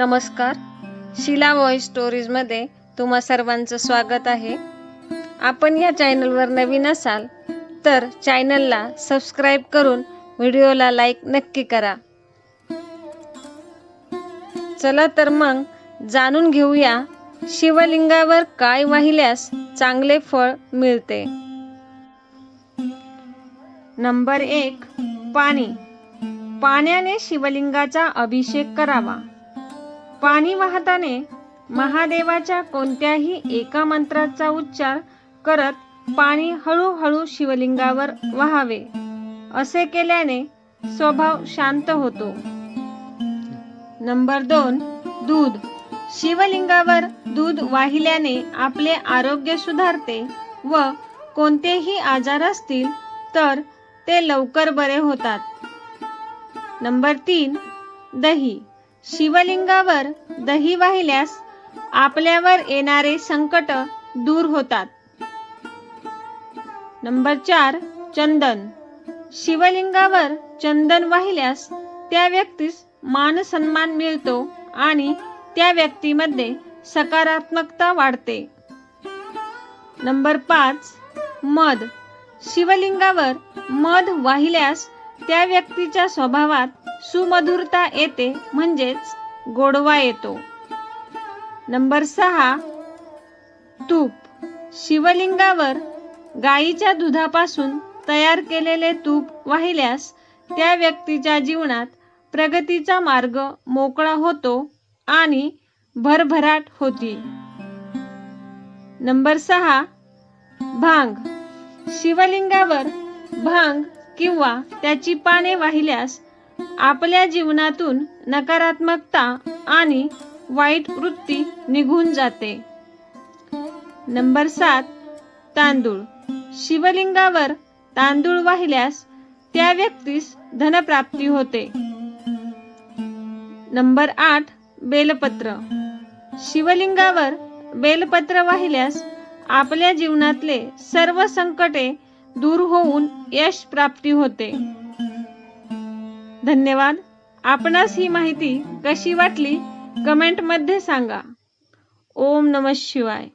नमस्कार. शिला वॉइस स्टोरीजमध्ये तुम्हा सर्वांचं स्वागत आहे. आपण या चॅनलवर नवीन असाल तर चॅनलला सबस्क्राईब करून व्हिडिओला लाईक नक्की करा. चला तर मग जाणून घेऊया शिवलिंगावर काय वाहिल्यास चांगले फळ मिळते. नंबर एक पाणी. पाण्याने शिवलिंगाचा अभिषेक करावा. पाणी वाहताने महादेवाच्या कोणत्याही एका मंत्राचा उच्चार करत पाणी हळूहळू शिवलिंगावर वहावे. असे केल्याने स्वभाव शांत होतो. नंबर दोन दूध. शिवलिंगावर दूध वाहिल्याने आपले आरोग्य सुधारते व कोणतेही आजार असतील तर ते लवकर बरे होतात. नंबर तीन दही. शिवलिंगावर दही वाहिल्यास आपल्यावर येणारे संकट दूर होतात. नंबर चार चंदन. शिवलिंगावर चंदन वाहिल्यास त्या व्यक्तीस मान सन्मान मिळतो आणि त्या व्यक्तीमध्ये सकारात्मकता वाढते. नंबर पाच मध. शिवलिंगावर मध वाहिल्यास त्या व्यक्तीच्या स्वभावात सुमधुरता येते म्हणजेच गोडवा येतो. नंबर सहा तूप. शिवलिंगावर गाईच्या दुधापासून तयार केलेले तूप वाहिल्यास त्या व्यक्तीच्या जीवनात प्रगतीचा मार्ग मोकळा होतो आणि भरभराट होती. नंबर सहा भांग. शिवलिंगावर भांग किंवा त्याची पाने वाहिल्यास आपल्या जीवनातून नकारात्मकता आणि वाईट वृत्ती निघून जाते. नंबर सात तांदूळ. शिवलिंगावर तांदूळ वाहिल्यास त्या व्यक्तीस धनप्राप्ती होते. नंबर आठ बेलपत्र. शिवलिंगावर बेलपत्र वाहिल्यास आपल्या जीवनातले सर्व संकटे दूर होऊन यश प्राप्ती होते. धन्यवाद. आपणास ही माहिती कशी वाटली? कमेंटमध्ये सांगा. ओम नम शिवाय.